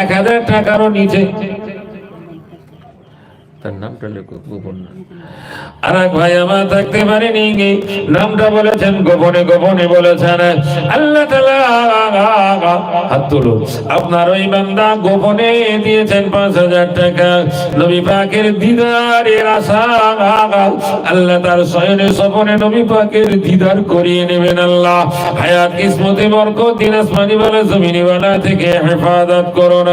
এক হাজার টাকারও নিচে। তার নামটা লেখো, গোপন না আর এক ভাই আমার থাকতে পারেনি। নামটা বলেছেন, গোপনে গোপনে বলেছেন। আল্লাহ হাত তুলুন আপনার ওই বান্দা গোপনে দিয়েছেন পাঁচ হাজার টাকা। নবী পাকের দিদারের আশা, আল্লাহ তার শয়নে নবী পাকের দিদার করিয়ে নেবেন আল্লাহ। হায়াত, কিসমতে, বরকত, দিন আসমানি বালা জমিনি বালা থেকে হেফাজত করুন।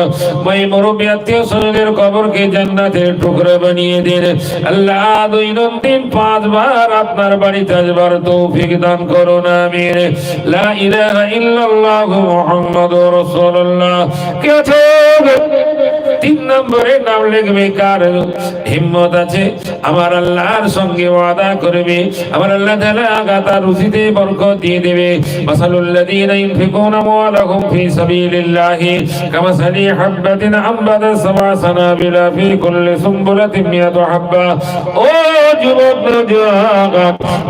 ওই মুরব্বী আত্মীয় স্বজনের কবরকে জান্নাতের টুকরো বানিয়ে দিন। আল্লাহ দৈনন্দিন পাঁচবার আপনার বাড়িতে আসবার তৌফিক দান করুন, আমিন। লা ইলাহা ইল্লাল্লাহু মুহাম্মাদুর রাসূলুল্লাহ। কে তিন নম্বরে নাম লিখবে কার? হিম্মত আছে? আমার আল্লাহর সঙ্গে ওয়াদা করবে। আমার আল্লাহ তাআলা আগাতা রুজিতে বরকত দিয়ে দেবে। মাসালুল্লাযীনা ইনফিকুনা আমওয়ালাহুম ফি সাবিলিল্লাহি কামাসালি হাববাতিন আমবাতা সাবা সানাবিলা ফি কুল্লি সুম্বুলাতিন মিয়াতু হাব্বা। ও যুবক নওজোয়ান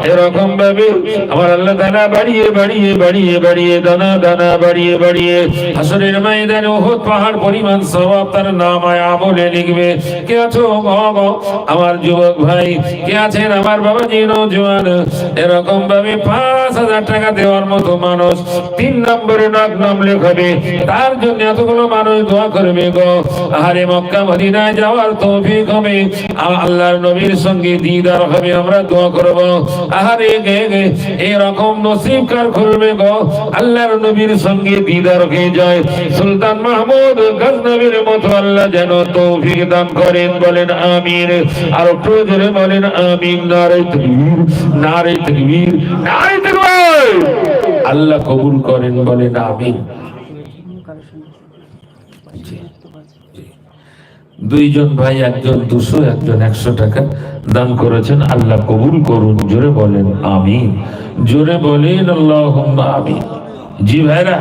এরকম ভাবে আমার আল্লাহ তাআলা বাড়িয়ে বাড়িয়ে বাড়িয়ে বাড়িয়ে দানা দানা বাড়িয়ে বাড়িয়ে হাসরের ময়দানে উহুদ পাহাড় পরিমাণ সওয়াব তার নামায় আমলে লিখবে। কে আছো গো? আমার যুবক ভাই, কে আছেন? আমার বাবা এরকম ভাবে পাঁচ হাজার টাকা দেওয়ার মতো মানুষ তিন নম্বরে নাক নাম লেখাবে। তার জন্য এতগুলো মানুষ দোয়া করবে গো। আরে মক্কা মদিনায় যাওয়ার তৌফিক হবে। আল্লাহর নবীর সঙ্গে দিদার হবে, আমরা দোয়া করব। আহারে গে গে, এরকম নসিব কার খুলবে গো? আল্লাহর নবীর সঙ্গে দিদার হয়ে যায়। সুলতান মাহমুদ গজনবীর মতো আল্লাহ যেন তৌফিক দান করেন, বলেন আমির আর একটু জোরে বলেন আমিন, নারে তকবীর নারে তকবীর নারে তকবীর। আল্লাহ কবুল করেন, বলেন আমিন। দুইজন ভাই, একজন দুশো, একজন একশো টাকা দান করেছেন, আল্লাহ কবুল করুন, জোরে বলেন আমিন। জোরে বলেন আল্লাহ আমিন। জি ভাইরা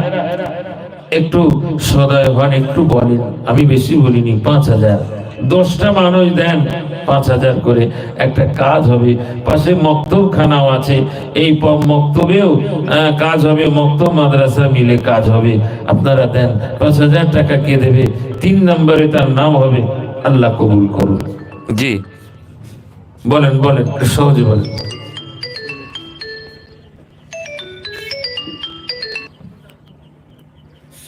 একটু সদয় হন, একটু বলেন। আমি বেশি বলিনি, পাঁচ হাজার। দশটা মানুষ দেন, পাঁচ হাজার করে। একটা কাজ হবে, পাশে মক্তব খানাও আছে। এই মক্তবেও কাজ হবে, মক্তব মাদ্রাসা মিলে কাজ হবে। আপনারা দেন, পাঁচ হাজার টাকা কে দেবে? তিন নম্বরে তার নাম হবে, আল্লাহ কবুল করুন। জি। বলেন বলেন সহজে বলেন।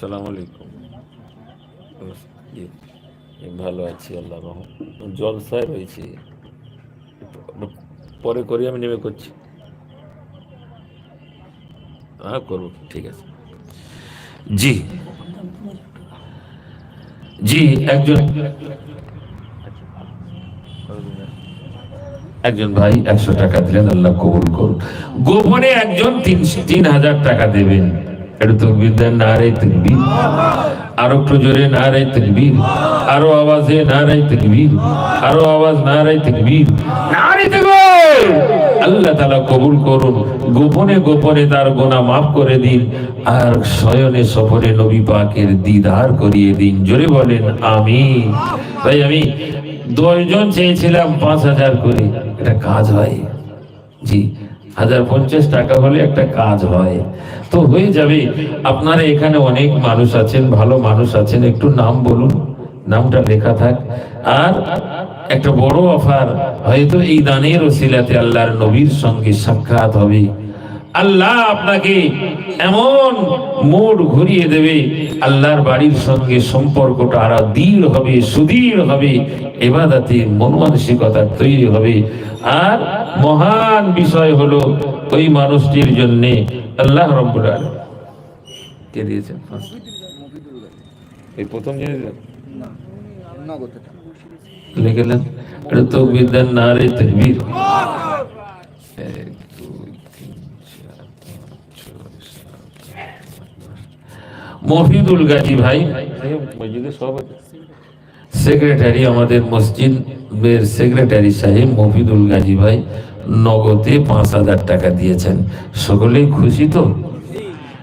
সালাম আলাইকুম। ভালো আছি, আল্লাহ রহম জলসায় রয়েছি। পরে করি, আমি নেমে করছি হ্যাঁ করব, ঠিক আছে। জি। জি, একজন একজন ভাই, একশো টাকা দিলেন, আল্লাহ কবুল করুন গোপনে একজন তিন তিন হাজার টাকা দেবেন। তকবির দেন নারে তকবির। আরও একটু জোরে নারে তকবির। আরও আওয়াজে নারে তকবির। আরও আওয়াজ নারে তকবির। নারে তকবীর! আল্লাহ তাআলা কবুল করুন। গোপনে গোপনে তার গোনা মাফ করে দিন। আর শয়নে সফরে নবী পাকের দিদার করিয়ে দিন। জোরে বলেন আমি তাই আমি দশজন চেয়েছিলাম পাঁচ হাজার করে। এটা কাজ হয়। জি, হাজার পঞ্চাশ টাকা হলে একটা কাজ হয়। তো হয়ে যাবে। আপনারা এখানে অনেক মানুষ আছেন, ভালো মানুষ আছেন। একটু নাম বলুন, নামটা লেখা থাক। আর একটা বড় অফার, হয়তো এই দানের ওসিলাতে আল্লাহর নবীর সঙ্গে সাক্ষাৎ হবে। আল্লাহ আপনাকে এমন মোড় ঘুরিয়ে দেবে, আল্লাহর বাড়ির সঙ্গে সম্পর্কটা আরও দৃঢ় হবে, সুদৃঢ় হবে, এবাদাতে মন মানসিকতা তৈরি হবে। আর মহান বিষয় হলো ওই মানুষটির জন্য আল্লাহ রব্বুল আলামিন। কে দিয়েছেন এই প্রথম জিনিস? লিখে নেন। এটা তো বিদ্যান নারে তকবীর। মফিদুল গাজী ভাই মসজিদের সভাপতি সেক্রেটারি আমাদের মসজিদের সেক্রেটারি সাহেব মফিদুল গাজী ভাই নগদে পাঁচ হাজার টাকা দিয়েছেন। সকলেই খুশি তো?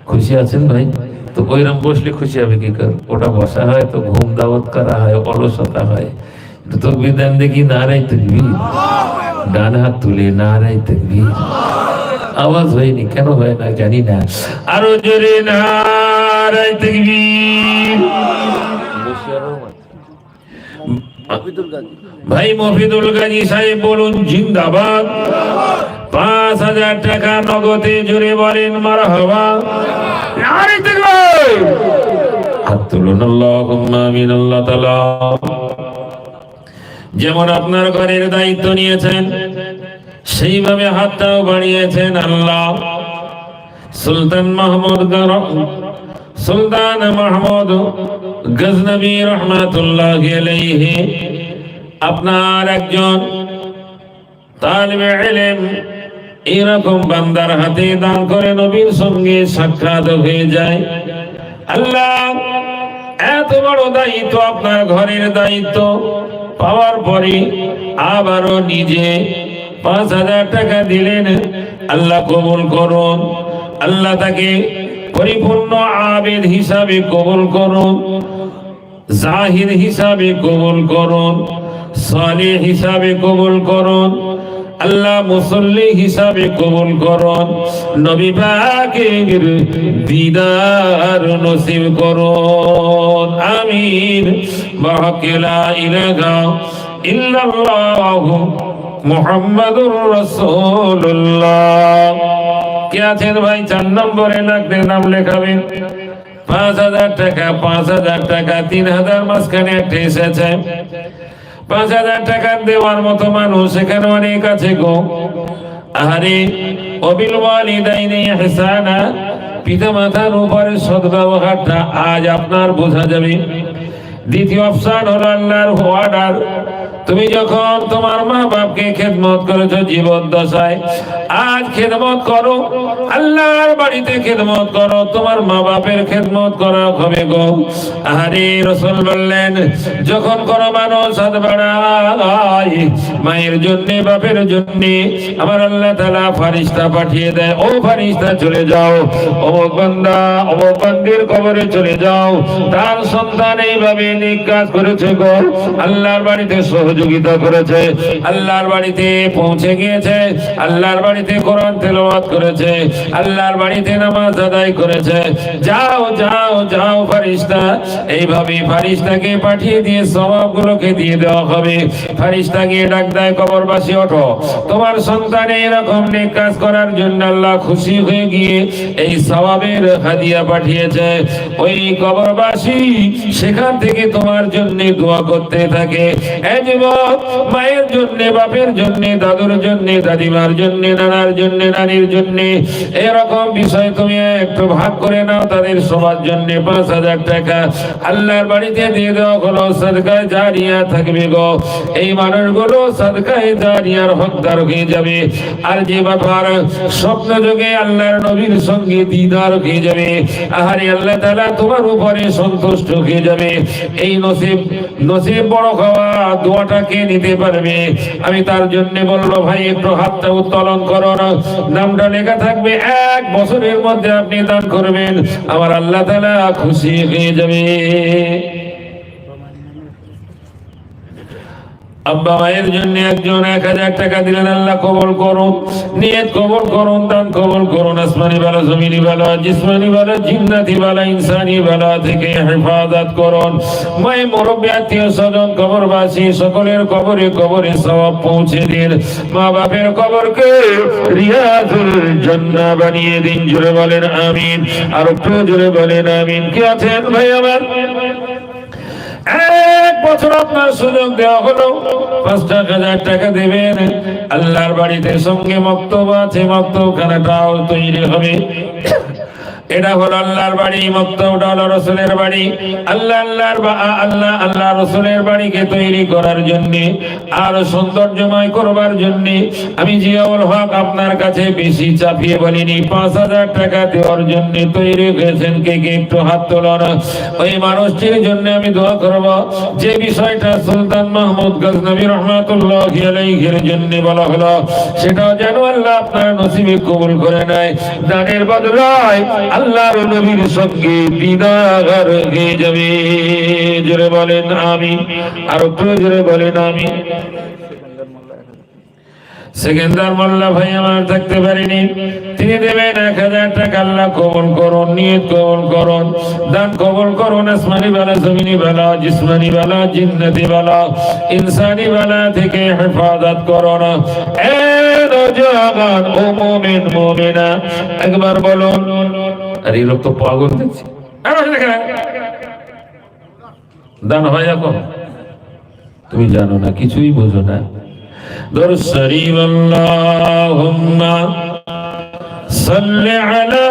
খুশি আছেন ভাই? তো ওইরকম বসলে খুশি হবে কি কর? ওটা বসা হয় তো ঘুম দাওয়াত করা হয়, অলসতা হয়। তো বিধান দেখি নারাই তকবীর? ডান হাত তুলে নারাই তকবীর? আওয়াজ হয়নি, কেন হয় না জানি না। আরও জোরে না নারায় তাকবীর। ভাই মফিদুল গাজী সাহেব বলুন, জিন্দাবাদ। পাঁচ হাজার টাকা নগদে জুড়ে বলেন যেমন আপনার ঘরের দায়িত্ব নিয়েছেন, সেইভাবে হাতটাও বাড়িয়েছেন আল্লাহ। সুলতান মাহমুদ সুলতান মাহমুদ গজনবী রহমাতুল্লাহ আপনার একজন তালিবে ইলম, এরকম বান্দার হাতে দান করে নবীর সঙ্গে সাক্ষাৎ হয়ে যায়। আল্লাহ, এত বড় দায়িত্ব আপনার ঘরের দায়িত্ব। পাওয়ার পরে আবারও নিজে পাঁচ হাজার টাকা দিলেন। আল্লাহ কবুল করুন। আল্লাহ তাকে পরিপূর্ণ আবেদ হিসাবে কবুল করুন, জাহির হিসাবে কবুল করুন, সালে হিসাবে কবুল করুন, আল্লাহ মুসল্লি হিসাবে কবুল করুন, নবী পাকের দিদার নসিব করুন, আমিন। বাহকিলা ইলাহা ইল্লাল্লাহু মুহাম্মাদুর রাসূলুল্লাহ। আছেন ভাই চার নম্বরে লাগবে, নাম লেখাবেন। পাঁচ হাজার টাকা, পাঁচ হাজার টাকা, তিন হাজার মাঝখানে একটা এসেছে। পাঁচ হাজার টাকা দেওয়ার মতো মানুষ এখানে অনেক আছে গো। আহারে, অবিল ওয়ালিদাইনি ইহসানা পিতা মাতার উপরে সদ্ব্যবহারটা আজ আপনার বোঝা যাবে। দ্বিতীয় অপশন হলো আল্লাহর অর্ডার তুমি যখন তোমার মা বাপকে খেদমত করেছ জীবন দশায়, আজ খেদমত করো। আল্লাহর বাড়িতে খেদমত করো। তোমার মা বাপের খেদমত করা হবে গো। আরে রসুল বললেন, যখন কোন মানুষ হাত বাড়ায় মায়ের জন্য, বাপের জন্য, আমার আল্লাহ তালা ফারিস্তা পাঠিয়ে দেয়, ও ফারিস্তা, চলে যাও। অমুক বান্দা, অমুক বান্দির কবরে চলে যাও। তার সন্তান এইভাবে নেক কাজ করেছে গো। আল্লাহর বাড়িতে সহযোগিতা করেছে। আল্লাহর বাড়িতে পৌঁছে গিয়েছে। আল্লাহর বাড়িতে কোরআন তেলাওয়াত করেছে। আল্লাহর বাড়িতে নামাজ আদায় করেছে। যাও যাও যাও ফারিস্তা এইভাবে ফারিস্তাকে পাঠিয়ে দিয়ে স্বভাবগুলোকে দিয়ে দেওয়া হবে। ফারিস্তা গিয়ে ডাক দেয়, কবরবাসী, ওঠো। তোমার সন্তান এরকম নেক কাজ করার জন্য আল্লাহ খুশি হয়ে গিয়ে এই সওয়াবের হাদিয়া পাঠিয়েছে। ওই কবরবাসী সেখান থেকে তোমার জন্য দোয়া করতে থাকে। মায়ের জন্য, বাপের জন্য, দাদুর জন্য, দাদিমার জন্য, নানার জন্য, নানির জন্য। এরকম বিষয় তুমি একটু ভাগ করে নাও, তাদের সবার জন্য পাঁচ হাজার টাকা। আল্লাহর বাড়িতে দিয়ে জারিয়া থাকবে গো। এই মানুষগুলো জারিয়ার হকদার হয়ে যাবে। আর যে ব্যাপার স্বপ্ন যোগে আল্লাহর নবীর সঙ্গে দিদার হয়ে যাবে, আহারে আল্লাহ তাআলা তোমার উপরে সন্তুষ্ট হয়ে যাবে। এই নসিব নসিব বড় খাওয়া দোয়াটা কে নিতে পারবে। আমি তার জন্য বলব, ভাই, একটু হাতটা উত্তোলন করুন। নামটা লেখা থাকবে, এক বছরের মধ্যে আপনি দান করবেন। আমার আল্লাহ তালা খুশি হয়ে যাবে। আব্বা মায়ের জন্য একজন এক হাজার টাকা দিলেন, আল্লাহ কবল করুন, নিয়ত কবল করুন, দান কবল করুন, আসমানি বালা, জমিনি বালা, জিসমানি বালা, জিন্নাতি বালা, ইনসানি বালা থেকে হেফাজত করুন। মাই মুরব্বী, আত্মীয় স্বজন, কবরবাসী, সকলের কবরে কবরে সব পৌঁছে দিন। মা বাপের কবরকে রিয়াজুল জান্নাহ বানিয়ে দিন জুড়ে বলেন আমিন। আর একটু জুড়ে বলেন আমিন। কি আছেন ভাই আমার? এক বছর আপনার সুযোগ দেওয়া হলো। পাঁচটা হাজার টাকা দেবেন। আল্লাহর বাড়িতে সঙ্গে মক্তব আছে, মক্তবখানাটাও তৈরি হবে। এটা হলো আল্লাহর বাড়ি মক্তবটা হলো রসুলের বাড়ি আল্লাহ, আল্লাহর আল্লাহ আল্লাহ রসুলের বাড়িকে তৈরি করার জন্য, আর সৌন্দর্যময় করবার জন্য আমি জিয়াউল হক আপনার কাছে বেশি চাপিয়ে বলিনি। পাঁচ হাজার টাকা দেওয়ার জন্য তৈরি হয়েছেন কে কে? একটু হাত তোলন। ওই মানুষটির জন্য আমি দোয়া করব। যে বিষয়টা সুলতান মাহমুদ গজনবী রহমাতুল্লাহ জন্য বলা হলো, সেটাও যেন আল্লাহ আপনার নসিবে কবুল করে নেয়। দানের বদলায় আল্লাহর নবীর সঙ্গে দিদার হয়ে যাবে। জোরে বলেন আমি আর জোরে বলেন আমি সেকেন্দার মোল্লা ভাই আমার থাকতে পারিনি। তিনি দেবেন এক হাজার টাকা। আল্লাহ কবল করুন, নিয়ত কবল করুন। দান কবল করুন। আসমানি বালা, জমিনি বালা, জিসমানি বালা, জিন্নতি বালা, ইনসানি বালা থেকে হেফাজত করুন। এ একবার বলুন আর এই লোক তো পাগল দেখছি। দান হয় এখন তুমি জানো না, কিছুই বোঝো না। দর শরীর আল্লাহুম্মা সাল্লি আলা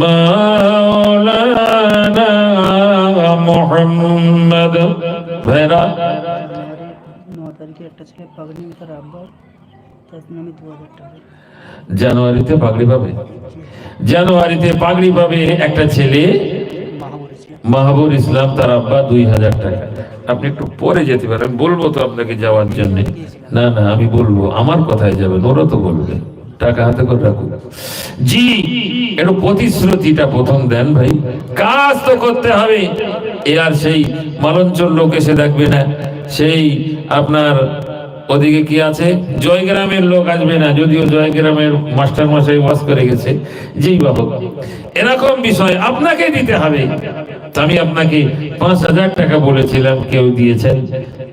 মা মোহাম্মদ ফেরা। জানুয়ারিতে পাগড়ি পাবে। জানুয়ারিতে পাগড়ি পাবে একটা ছেলে। মাহবুর ইসলাম, তার আব্বা দুই হাজার টাকা। আপনি একটু পরে যেতে পারেন, বলব তো আপনাকে যাওয়ার জন্য। না না, আমি বলব, আমার কথায় যাবেন, ওরা তো বলবে। টাকা হাতে করে রাখুন জি, একটু প্রতিশ্রুতিটা প্রথম দেন ভাই। কাজ তো করতে হবে। এ আর সেই মালঞ্চল লোক এসে দেখবে না। সেই আপনার ওদিকে কি আছে? জয়গ্রামের লোক আসবে না, যদিও জয়গ্রামের মাস্টার মশাই ওয়াজ করে গেছে। যেই বাহক এরকম বিষয় আপনাকে দিতে হবে। আমি আপনাকে পাঁচ হাজার টাকা বলেছিলাম, কেউ দিয়েছেন।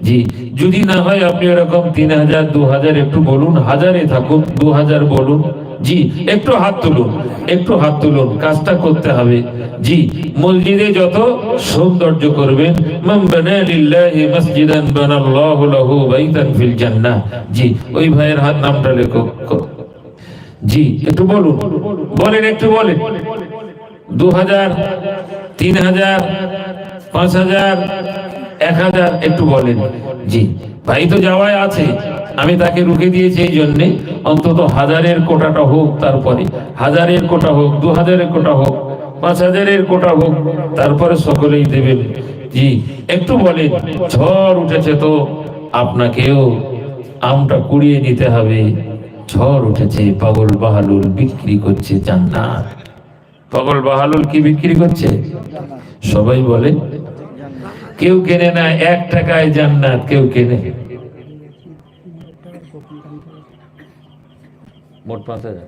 জি। যদি না হয় আপনি এরকম তিন হাজার, দু হাজার একটু বলুন, হাজারে থাকুন, দু হাজার বলুন। জি, একটু হাত তুলুন, একটু হাত তুলুন, কাজটা করতে হবে। জি, মসজিদে যত সৌন্দর্য করবেন ফিল জি, ওই ভাইয়ের হাত নামটা লেখো। জি, একটু বলুন। বলেন, একটু বলেন। দু হাজার, তিন হাজার, পাঁচ হাজার এক হাজার একটু বলেন। জি। ভাই তো যাওয়ায় আছে। আমি তাকে রুখে দিয়েছি এই জন্যে। অন্তত হাজারের কোটাটা হোক তারপরে। হাজারের কোটা হোক দু হাজারের কোটা হোক পাঁচ হাজারের কোটা হোক, তারপরে সকলেই দেবেন। জি। একটু বলেন, ঝড় উঠেছে তো আপনাকেও আমটা কুড়িয়ে নিতে হবে। ঝড় উঠেছে, পাগল বাহালুল বিক্রি করছে জান্নাত। পাগল বাহালুল কি বিক্রি করছে? সবাই বলে কেউ কেনে না এক টাকায় জান্নাত, কেউ কেনে মোট পাঁচ হাজার।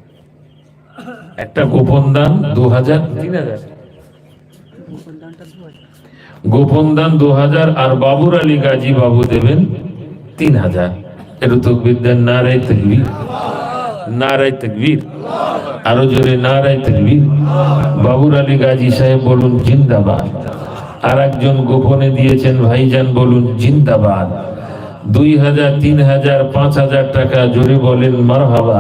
একটা গোপন দান দু হাজার তিন হাজার। গোপন দান দু হাজার আর বাবুর আলী গাজী বাবু দেবেন তিন হাজার। একটু তকবির দেন, নারায় তকবির। নারায় তকবির। আরও জোরে, নারায় তকবির। বাবুর আলী গাজী সাহেব বলুন, জিন্দাবাদ। আর একজন গোপনে দিয়েছেন, ভাইজান, বলুন, জিন্দাবাদ। দুই হাজার, তিন হাজার, পাঁচ হাজার টাকা, জোরে বলেন, মারহাবা।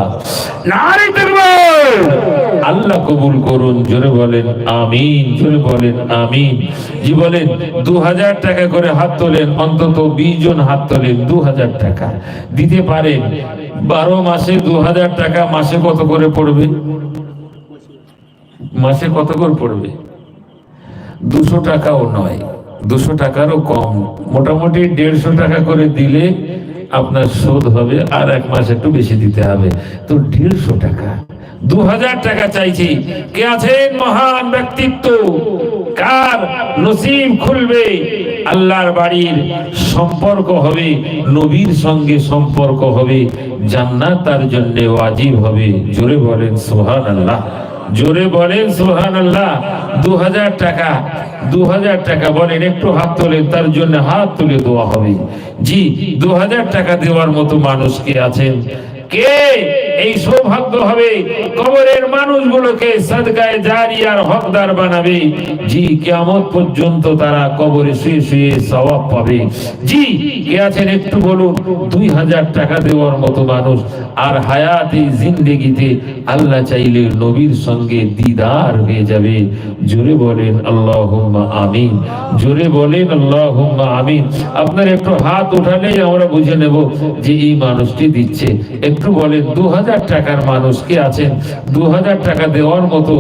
আল্লাহ কবুল করুন, জোরে বলেন, আমিন, জোরে বলেন, আমিন। জি বলেন, দু হাজার টাকা করে হাত তোলেন, অন্তত বিশ জন হাত তোলেন, দু হাজার টাকা। দিতে পারেন, বারো মাসে দু হাজার টাকা মাসে কত করে পড়বে? মাসে কত করে পড়বে? দুশো টাকাও নয়, দুশো টাকারও কম। মোটামুটি দেড়শো টাকা করে দিলে আপনার শোধ হবে, আর এক মাস একটু বেশি দিতে হবে। তো দেড়শো টাকা দু হাজার টাকা চাইছি। কে আছেন মহান ব্যক্তিত্ব? কার নসিব খুলবে? আল্লাহর বাড়ির সম্পর্ক হবে, নবীর সঙ্গে সম্পর্ক হবে, জান্নাত তার জন্য ওয়াজিব হবে। জোরে বলেন সোহান আল্লাহ জোরে বলেন সোহান আল্লাহ দু হাজার টাকা দু হাজার টাকা বলেন, একটু হাত তোলেন তার জন্য হাত তুলে দেওয়া হবে। জি দু হাজার টাকা দেওয়ার মতো মানুষ কে আছেন? কে? এই সৌভাগ্য হবে কবরের মানুষগুলোকে সাদগায় জারিয়ার হকদার বানাবে। জি, কিয়ামত পর্যন্ত তারা কবরে শুয়ে শুয়ে সওয়াব পাবে। জি, কে আছেন একটু বলুন? দুই হাজার টাকা দেওয়ার মতো মানুষ আর হায়াতে, জিন্দেগিতে আল্লাহ চাইলে নবীর সঙ্গে দিদার হয়ে যাবে। জোরে বলেন আল্লাহ আমিন। জোরে বলেন আল্লাহ আমিন। আপনার একটু হাত উঠালেই আমরা বুঝে নেব যে এই মানুষটি দিচ্ছে। একটু একটু বলেন দু হাজার টাকার মানুষ কে আছেন? দু হাজার টাকা দেওয়ার মতো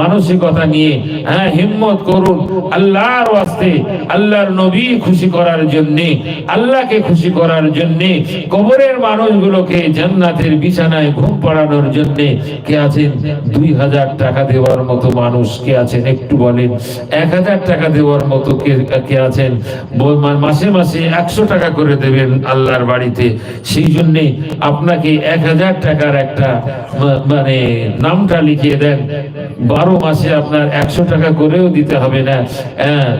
মানসিকতা নিয়ে হ্যাঁ হিম্মত করুন আল্লাহর ওয়াস্তে, আল্লাহর নবী খুশি করার জন্যে, আল্লাহকে খুশি করার জন্যে, কবরের মানুষগুলোকে জান্নাতের বিছানায় ঘুম পাড়ানোর জন্যে কে আছেন? দুই হাজার টাকা দেওয়ার মতো মানুষ কে আছেন? একটু বলেন এক হাজার টাকা দেওয়ার মতো কে কে আছেন? মাসে মাসে একশো টাকা করে দেবেন আল্লাহর বাড়িতে। সেই জন্যে আপনাকে এক হাজার টাকার একটা মানে নামটা লিখিয়ে দেন। বারো মাসে আপনার একশো টাকা করেও দিতে হবে না। হ্যাঁ,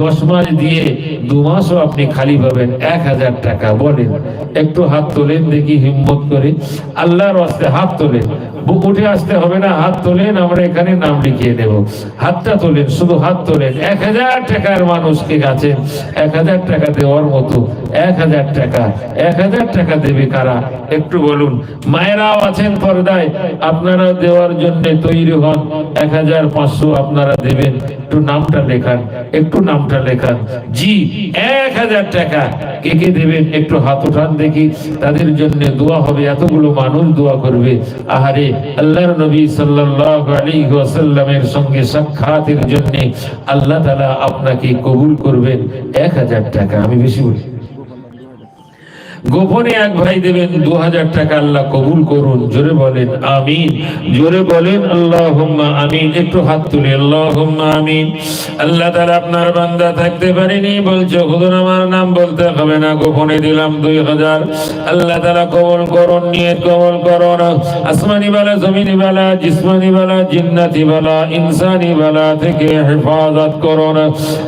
দশ মাস দিয়ে দু মাসও আপনি খালি পাবেন এক হাজার টাকা। বলেন একটু হাত তোলেন দেখি হিম্মত করে। আল্লাহর হাত তোলেন। উঠে আসতে হবে না, হাত তোলেন, আমরা এখানে নাম লিখিয়ে দেব। হাতটা তোলেন, শুধু হাত তোলেন। এক হাজার টাকার মানুষকে গাছেন এক হাজার টাকা দেওয়ার মতো, এক হাজার টাকা। এক হাজার টাকা দেবে কারা? একটু বলুন। মায়েরাও আছেন পর্দায় আপনারা দেওয়ার জন্য তৈরি হন। এক হাজার পাঁচশো আপনারা দেবেন। একটু নামটা লেখান, একটু নামটা লেখান। জি, এক হাজার টাকা। কে কে দেবেন? একটু হাত উঠান দেখি। তাদের জন্য দোয়া হবে, এতগুলো মানুষ দোয়া করবে। আহারে আল্লাহর নবী সাল্লাল্লাহু আলাইহি ওয়াসাল্লামের সঙ্গে সাক্ষাতের জন্য আল্লাহ তাআলা আপনাকে কবুল করবেন এক হাজার টাকা। আমি বেশি বলি। গোপনে এক ভাই দেবেন দু হাজার টাকা আল্লাহ কবুল করুন। জোরে বলেন, আমিন। জোরে বলেন আল্লাহ আমিন। একটু হাত তুলে আল্লাহ আমিন। আল্লাহ তারা আপনার বান্দা থাকতে পারেনি, বলছে, হুজুর, আমার নাম বলতে হবে না, গোপনে দিলাম দুই হাজার আল্লাহ তারা কবল করুন নিয়ে কবল করুন। আসমানি বালা, জমিনি বালা, জিসমানি বালা, জিন্নাতি বালা, ইনসানি বালা থেকে হেফাজত করুন।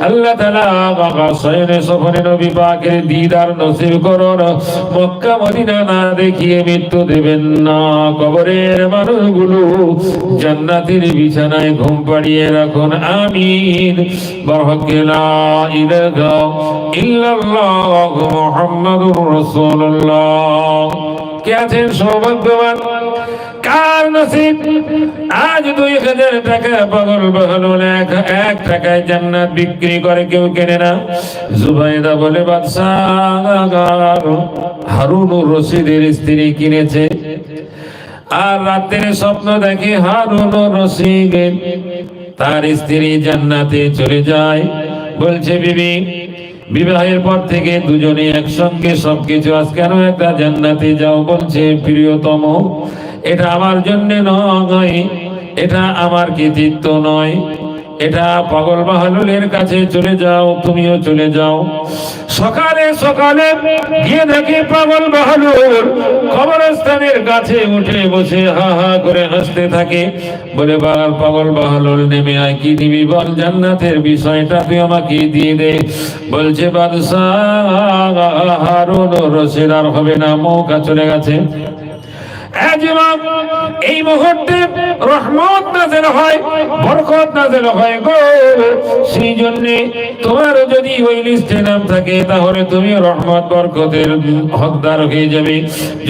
আল্লাহ তালা বাবা সয়নে সফরে নবী পাকের দিদার নসিব করুন। মক্কা মদিনা না দেখিয়ে মৃত্যু দেবেন না। কবরের মানুষগুলো জান্নাতের বিছানায় ঘুম পাড়িয়ে রাখুন, আমিন। বরহকে লা ইলাহা ইল্লাল্লাহ মুহাম্মাদুর রাসূলুল্লাহ। কে আছেন সৌভাগ্যবান? কার নসিব। আজ দুই হাজার টাকা পাগল বহল এক এক টাকায় জান্নাত বিক্রি করে কেউ কেনে না। জুবাইদা বলে বাদশাহ হারুনুর রশিদের স্ত্রী কিনেছে। আর রাতের স্বপ্ন দেখে হারুন রশিদ, তার স্ত্রী জান্নাতে চলে যায়। বলছে, বিবি, বিবাহের পর থেকে দুজনে একসঙ্গে সবকিছু। আজ কেন একটা জান্নাতে যাও? বলছে, প্রিয়তম এটা আমার জন্য নয়, এটা আমার কৃতিত্ব নয়। এটা পাগল বাহালুলের কাছে চলে যাও, তুমিও চলে যাও। সকালে সকালে গিয়ে দেখি পাগল বাহালুর কবরস্থানের কাছে উঠে বসে হা হা করে হাসতে থাকে। বলে বাগাল পাগল বাহালুর নেমে আয় কি দিবি বল? জান্নাতের বিষয়টা তুই আমাকে দিয়ে দে। বলছে, বাদশাহ, হারুন রশিদ আর হবে না, মৌকা চলে গেছে। এই মুহূর্তে রহমত নাজেল হয়, বরকত নাজেল হয় গো। সেই জন্য তোমার যদি ওই লিস্টে নাম থাকে, তাহলে তুমি রহমত, বরকতের হকদার হয়ে যাবে।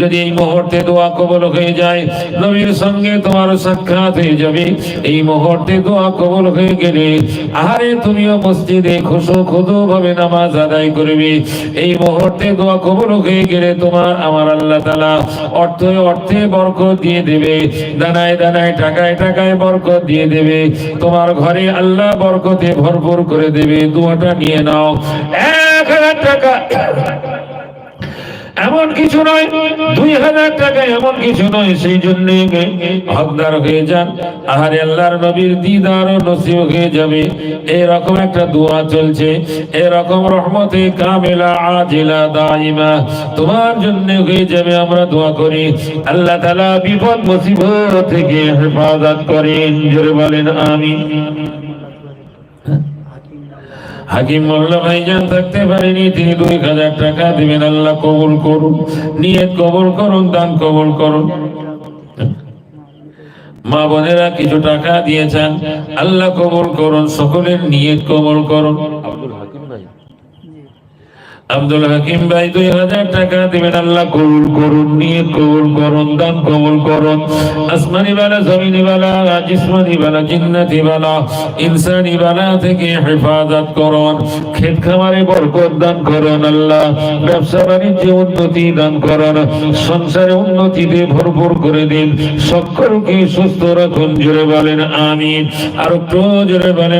যদি এই মুহূর্তে দোয়া কবল হয়ে যায়, নবীর সঙ্গে তোমার সাক্ষাৎ হয়ে যাবে। এই মুহূর্তে দোয়া কবল হয়ে গেলে, আহারে তুমিও মসজিদে খুশো খুদু ভাবে নামাজ আদায় করবে। এই মুহূর্তে দোয়া কবল হয়ে গেলে তোমার, আমার আল্লাহ তালা অর্থে অর্থে বরকত দিয়ে দেবে। দানায় দানায় টাকায় টাকায় বরকত দিয়ে দেবে। তোমার ঘরে আল্লাহ বরকতে ভরপুর করে দেবে। দুয়াটা নিয়ে নাও। এক হাজার টাকা। এমন কিছু নয়, দুই হাজার টাকা এমন কিছু নয়, সেই জন্য হকদার হয়ে যান। আহারে আল্লাহর নবীর দিদার নসিব হয়ে যাবে। এরকম একটা দোয়া চলছে, এরকম রহমতে কামেলা, আজিলা দাইমা তোমার জন্য হয়ে যাবে আমরা দোয়া করি। আল্লাহ তালা বিপদ মুসিবত থেকে হেফাজত করেন, জোরে বলেন, আমিন। হাকিম মোল্লা ভাইজান, থাকতে পারিনি। তিনি দুই হাজার টাকা দিবেন। আল্লাহ কবুল করুন নিয়ত কবুল করুন দান কবুল করুন মা বোনেরা কিছু টাকা দিয়েছেন। আল্লাহ কবুল করুন, সকলের নিয়ত কবুল করুন। আব্দুল আব্দুল হাকিম ভাই দুই হাজার টাকা দিবেন, আল্লাহ কবুল করুন নিয়ে কবুল করুন, দান কবুল করুন। আসমানি বালা, জমিনি বালা, জিসমানি বালা, জিন্নাতি বালা, ইনসানি বালা থেকে হেফাজত করুন, ক্ষেত খামারে বরকত দান করুন, আল্লাহ ব্যবসা বাণিজ্যে উন্নতি দান করুন, সংসারে উন্নতিতে ভরপুর করে দিন সকলকে সুস্থ রাখুন, জোরে বলেন আমিন, আর একটু জোরে বলেন।